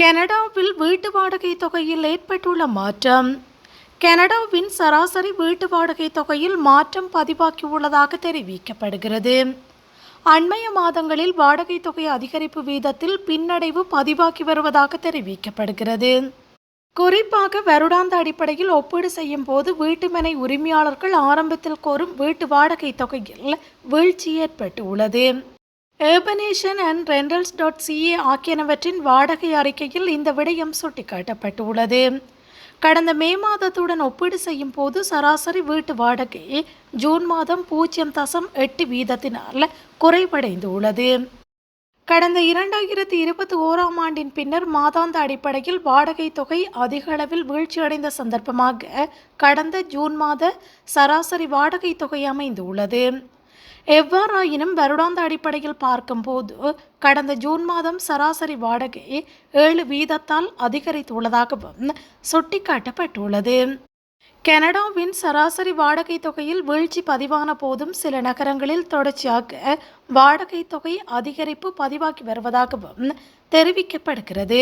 கனடாவில் வீட்டு வாடகை தொகையில் ஏற்பட்டுள்ள மாற்றம். கனடாவின் சராசரி வீட்டு வாடகை தொகையில் மாற்றம் பதிவாகியுள்ளதாக தெரிவிக்கப்படுகிறது. அண்மைய மாதங்களில் வாடகை தொகை அதிகரிப்பு வீதத்தில் பின்னடைவு பதிவாகி வருவதாக தெரிவிக்கப்படுகிறது. குறிப்பாக வருடாந்த அடிப்படையில் ஒப்பீடு செய்யும் போது வீட்டுமனை உரிமையாளர்கள் ஆரம்பத்தில் கோரும் வீட்டு வாடகை தொகையில் வீழ்ச்சி ஏற்பட்டுள்ளது. Urbanation and rentals dot CA ஆகியனவற்றின் வாடகை அறிக்கையில் இந்த விடயம் சுட்டிக்காட்டப்பட்டுள்ளது. கடந்த மே மாதத்துடன் ஒப்பீடு செய்யும் போது சராசரி வீட்டு வாடகை ஜூன் மாதம் பூஜ்ஜியம் தசம் எட்டு வீதத்தினால் குறைவடைந்துள்ளது. கடந்த இரண்டாயிரத்தி இருபத்தி ஓராம் ஆண்டின் பின்னர் மாதாந்த அடிப்படையில் வாடகை தொகை அதிக அளவில் வீழ்ச்சியடைந்த சந்தர்ப்பமாக கடந்த ஜூன் மாத சராசரி வாடகை தொகை அமைந்துள்ளது. எவ்வாறாயினும் வருடாந்த அடிப்படையில் பார்க்கும்போது கடந்த ஜூன் மாதம் சராசரி வாடகை ஏழு வீதத்தால் அதிகரித்துள்ளதாகவும் சுட்டிக்காட்டப்பட்டுள்ளது. கனடாவின் சராசரி வாடகை தொகையில் வீழ்ச்சி பதிவான போதும் சில நகரங்களில் தொடர்ச்சியாக வாடகை தொகை அதிகரிப்பு பதிவாகி வருவதாகவும் தெரிவிக்கப்படுகிறது.